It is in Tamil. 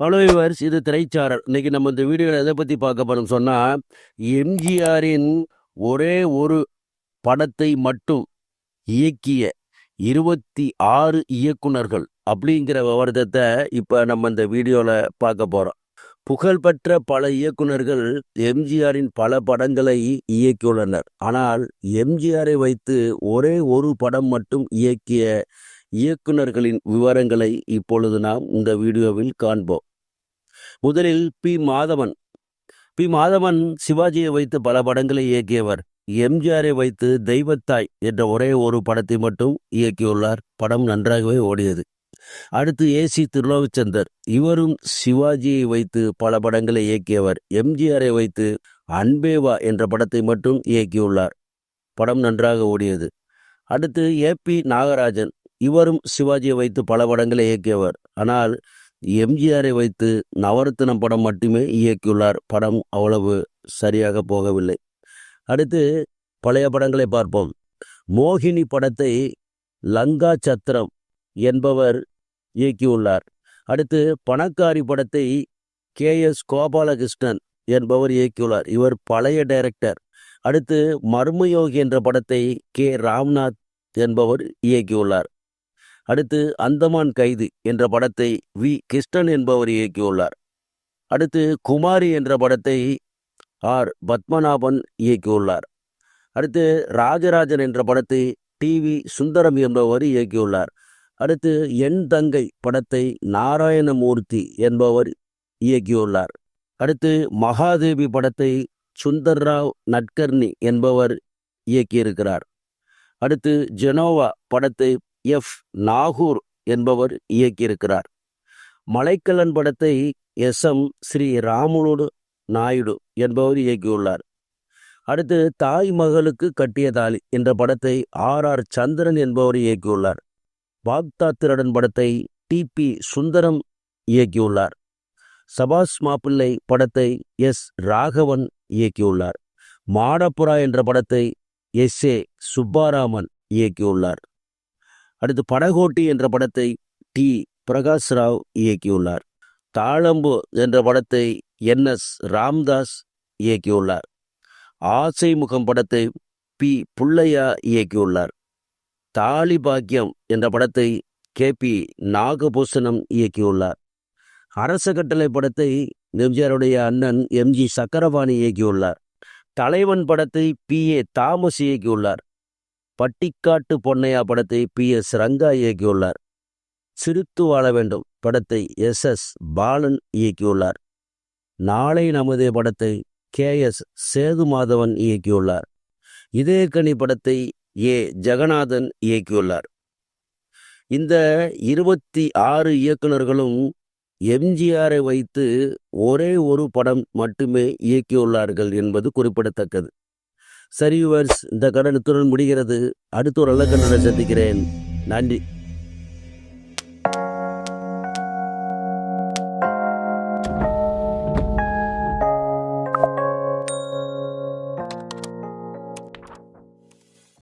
ஹலோ விவர்ஸ் இது திரைச்சாரர். இன்னைக்கு நம்ம இந்த வீடியோவில் எதை பற்றி பார்க்க போகிறோம் சொன்னால் எம்ஜிஆரின் ஒரே ஒரு படத்தை மட்டும் இயக்கிய இருபத்தி ஆறு இயக்குனர்கள் அப்படிங்கிற விவரத்தை இப்போ நம்ம இந்த வீடியோவில் பார்க்க போகிறோம் புகழ்பெற்ற பல இயக்குனர்கள் எம்ஜிஆரின் பல படங்களை இயக்கியுள்ளனர். ஆனால் எம்ஜிஆரை வைத்து ஒரே ஒரு படம் மட்டும் இயக்கிய இயக்குனர்களின் விவரங்களை இப்பொழுது நாம் இந்த வீடியோவில் காண்போம். முதலில் பி. மாதவன். பி. மாதவன் சிவாஜியை வைத்து பல படங்களை இயக்கியவர். எம்ஜிஆரை வைத்து தெய்வத்தாய் என்ற ஒரே ஒரு படத்தை மட்டும் இயக்கியுள்ளார். படம் நன்றாகவே ஓடியது. அடுத்து ஏசி திருலோகச்சந்தர். இவரும் சிவாஜியை வைத்து பல படங்களை இயக்கியவர். எம்ஜிஆரை வைத்து அன்பேவா என்ற படத்தை மட்டும் இயக்கியுள்ளார். படம் நன்றாக ஓடியது. அடுத்து ஏ. பி. நாகராஜன். இவரும் சிவாஜியை வைத்து பல படங்களை இயக்கியவர். ஆனால் எம்ஜிஆரை வைத்து நவரத்தினம் படம் மட்டுமே இயக்கியுள்ளார். படம் அவ்வளவு சரியாக போகவில்லை. அடுத்து பழைய படங்களை பார்ப்போம். மோகினி படத்தை லங்கா சத்திரம் என்பவர் இயக்கியுள்ளார். அடுத்து பணக்காரி படத்தை கே எஸ் கோபாலகிருஷ்ணன் என்பவர் இயக்கியுள்ளார். இவர் பழைய டைரக்டர். அடுத்து மர்மயோகி என்ற படத்தை கே ராம்நாத் என்பவர் இயக்கியுள்ளார். அடுத்து அந்தமான் கைது என்ற படத்தை வி. கிருஷ்ணன் என்பவர் இயக்கியுள்ளார். அடுத்து குமாரி என்ற படத்தை ஆர். பத்மநாபன் இயக்கியுள்ளார். அடுத்து ராஜராஜன் என்ற படத்தை டி. வி. சுந்தரம் என்பவர் இயக்கியுள்ளார். அடுத்து என் தங்கை படத்தை நாராயணமூர்த்தி என்பவர் இயக்கியுள்ளார். அடுத்து மகாதேவி படத்தை சுந்தர்ராவ் நட்கர்னி என்பவர் இயக்கியிருக்கிறார். அடுத்து ஜெனோவா படத்தை எஃப் நாகூர் என்பவர் இயக்கியிருக்கிறார். மலைக்கல்லன் படத்தை எஸ் எம் ஸ்ரீ ராமுலு நாயுடு என்பவர் இயக்கியுள்ளார். அடுத்து தாய் மகளுக்கு கட்டிய தாலி என்ற படத்தை ஆர் ஆர் சந்திரன் என்பவர் இயக்கியுள்ளார். பாக்தா திருடன் படத்தை டி பி சுந்தரம் இயக்கியுள்ளார். சபாஸ் மாப்பிள்ளை படத்தை எஸ் ராகவன் இயக்கியுள்ளார். மாடப்புறா என்ற படத்தை எஸ் ஏ சுப்பாராமன் இயக்கியுள்ளார். அடுத்து படகோட்டி என்ற படத்தை டி. பிரகாஷ் ராவ் இயக்கியுள்ளார். தாழம்பு என்ற படத்தை என். எஸ். ராம்தாஸ் இயக்கியுள்ளார். ஆசை முகம் படத்தை பி. புள்ளையா இயக்கியுள்ளார். தாலி பாக்கியம் என்ற படத்தை கே. பி. நாகபூஷணம் இயக்கியுள்ளார். அரச கட்டளை படத்தை எம்ஜிஆருடைய அண்ணன் எம்ஜி சக்கரபாணி இயக்கியுள்ளார். தலைவன் படத்தை பி. ஏ. தாமஸ் இயக்கியுள்ளார். பட்டிக்காட்டு பொன்னையா படத்தை பி. எஸ். ரங்கா இயக்கியுள்ளார். சிரித்து வாழ வேண்டும் படத்தை எஸ். எஸ். பாலன் இயக்கியுள்ளார். நாளை நமதே படத்தை கே. எஸ். சேதுமாதவன் இயக்கியுள்ளார். இதயக்கனி படத்தை ஏ. ஜெகநாதன் இயக்கியுள்ளார். இந்த இருபத்தி ஆறு இயக்குனர்களும் எம்ஜிஆரை வைத்து ஒரே ஒரு படம் மட்டுமே இயக்கியுள்ளார்கள் என்பது குறிப்பிடத்தக்கது. சரி விவர்ஸ் இந்த கடனுத்துடன் முடிகிறது. அடுத்த ஒரு நல்ல கண்டனை சந்திக்கிறேன். நன்றி.